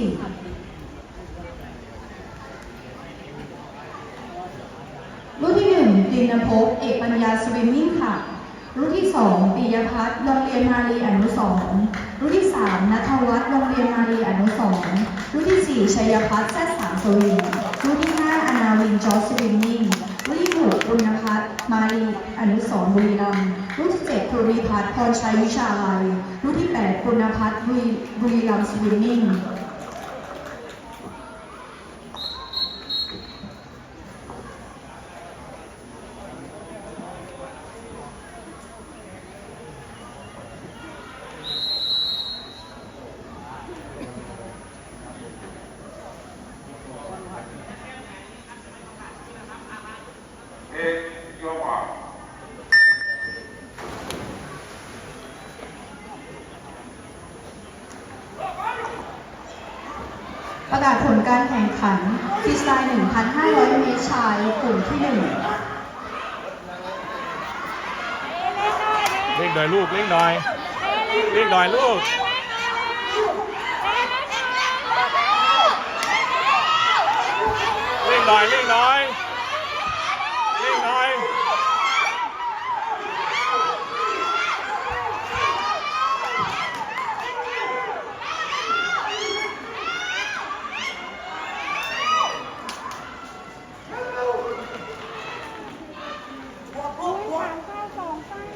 สี่รุ่นที่หนึ่งดินภพเอกปัญญาสวิมมิ่งค่ะ รุ่นที่สองปิยพัฒน์โรงเรียนมารีอนุสรรุ่นที่สามนัทวัฒน์โรงเรียนมารีอนุสรรุ่นที่สี่ชัยพัฒน์แซ่สามสวินรุ่นที่ห้าอนาวินจอร์จสวิมมิ่งรุ่นที่หกปุณพัฒน์มารีอนุสรบุรีรัมย์รุ่นที่เจ็ดภูริพัฒน์พรชัยวิชาลัยรุ่นที่แปดปุณพัฒน์บุรีบุรีรัมย์สวิมมิ่ง ประกาศผลการแข่งขันฟรีสไตล์ 1,500 เมตรชายกลุ่มที่ 1 เล่งหน่อยลูกเล่งหน่อยเล่งหน่อยลูกเล่งหน่อยเล่งหน่อย ยางเก้าสองเก้า